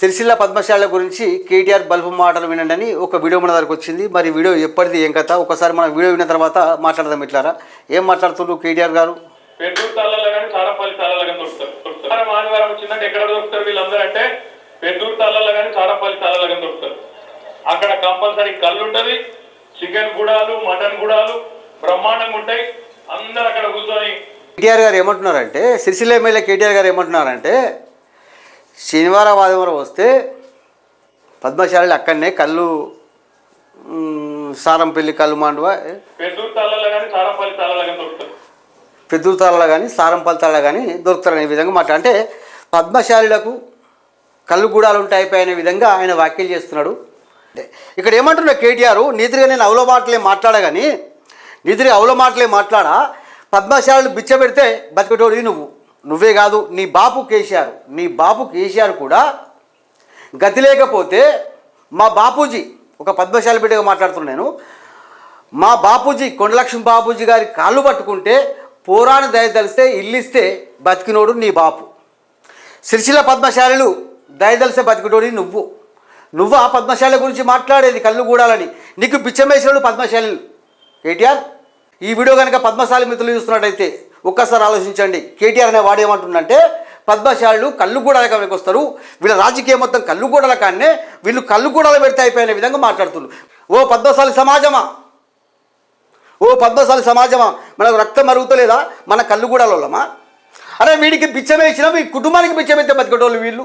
సిరిసిల్ల పద్మశాల గురించి కేటీఆర్ బల్బు మాటలు వినండి అని ఒక వీడియో మన దగ్గరకు వచ్చింది. మరి వీడియో ఎప్పటిది ఏం కథ? ఒకసారి మనం వీడియో విన్న తర్వాత మాట్లాడదాం ఇట్లారా. ఏం మాట్లాడుతుండ్రు కేటీఆర్ గారు? తాళ్ళలో కానీ చాడపల్లి తాళ్ళలో కానీ దొరుకుతారు. దొరుకుతారు. ఆదివారం వచ్చిందంటే ఎక్కడ దొరుకుతారు వీళ్ళందరూ అంటే పెద్దూరు కానీ దొరుకుతారు. అక్కడ కంపల్సరీ కళ్ళు ఉంటది చికెన్ గుడాలు మటన్ గుడాలు బ్రహ్మాండంగా ఉంటాయి. అందరు అక్కడ కూర్చొని కేటీఆర్ గారు ఏమంటున్నారంటే సిరిసిల్ల ఎమ్మెల్యే కేటీఆర్ గారు ఏమంటున్నారంటే శనివారం ఆదివారం వస్తే పద్మశాలి అక్కడనే కళ్ళు సారంపల్లి కళ్ళు మాండువ పెద్దూరు తాళ్ళలో కానీ చాడపల్లి తాళ్ళలో కానీ దొరుకుతారనే విధంగా మాట. అంటే పద్మశాలులకు కళ్ళు గూడాలు ఉంటాయి అనే విధంగా ఆయన వ్యాఖ్యలు చేస్తున్నాడు. అంటే ఇక్కడ ఏమంటున్నా కేటీఆర్? నీతిగా నేను అవుల మాటలే మాట్లాడా కానీ నీతిగా అవుల మాటలే మాట్లాడా పద్మశాలు బిచ్చ పెడితే బతికటోడివి నువ్వు. నువ్వే కాదు నీ బాపు కేసీఆర్. నీ బాపు కేసీఆర్ కూడా గతి లేకపోతే మా బాపూజీ ఒక పద్మశాలి బిడ్డగా మాట్లాడుతున్నాను మా బాపూజీ కొండలక్ష్మి బాపూజీ గారి కాళ్ళు పట్టుకుంటే పోరాణ దయ తెలిస్తే ఇల్లిస్తే బతికినోడు నీ బాపు. సిరిసిల్ల పద్మశాలలు దయదలిసే బతికినోడి నువ్వు. నువ్వు ఆ పద్మశాల గురించి మాట్లాడేది కళ్ళు కూడాలని నీకు పిచ్చమేశ్వరుడు పద్మశాలలు. కేటీఆర్ ఈ వీడియో కనుక పద్మశాలి మిత్రులు చూస్తున్నట్టయితే ఒక్కసారి ఆలోచించండి. కేటీఆర్ అనే వాడు ఏమంటుండంటే పద్మశాలలు కళ్ళు వస్తారు. వీళ్ళ రాజకీయం మొత్తం కళ్ళు కానీ వీళ్ళు కళ్ళుగూడలు పెడితే అయిపోయిన విధంగా మాట్లాడుతున్నారు. ఓ పద్మశాలి సమాజమా? ఓ పద్మశాలి సమాజమా? మనకు రక్తం మరుగుతలేదా మన కళ్ళు కూడా అరే వీడికి బిచ్చమే ఇచ్చినా మీ కుటుంబానికి బిచ్చమైతే బతికేటోళ్ళు వీళ్ళు.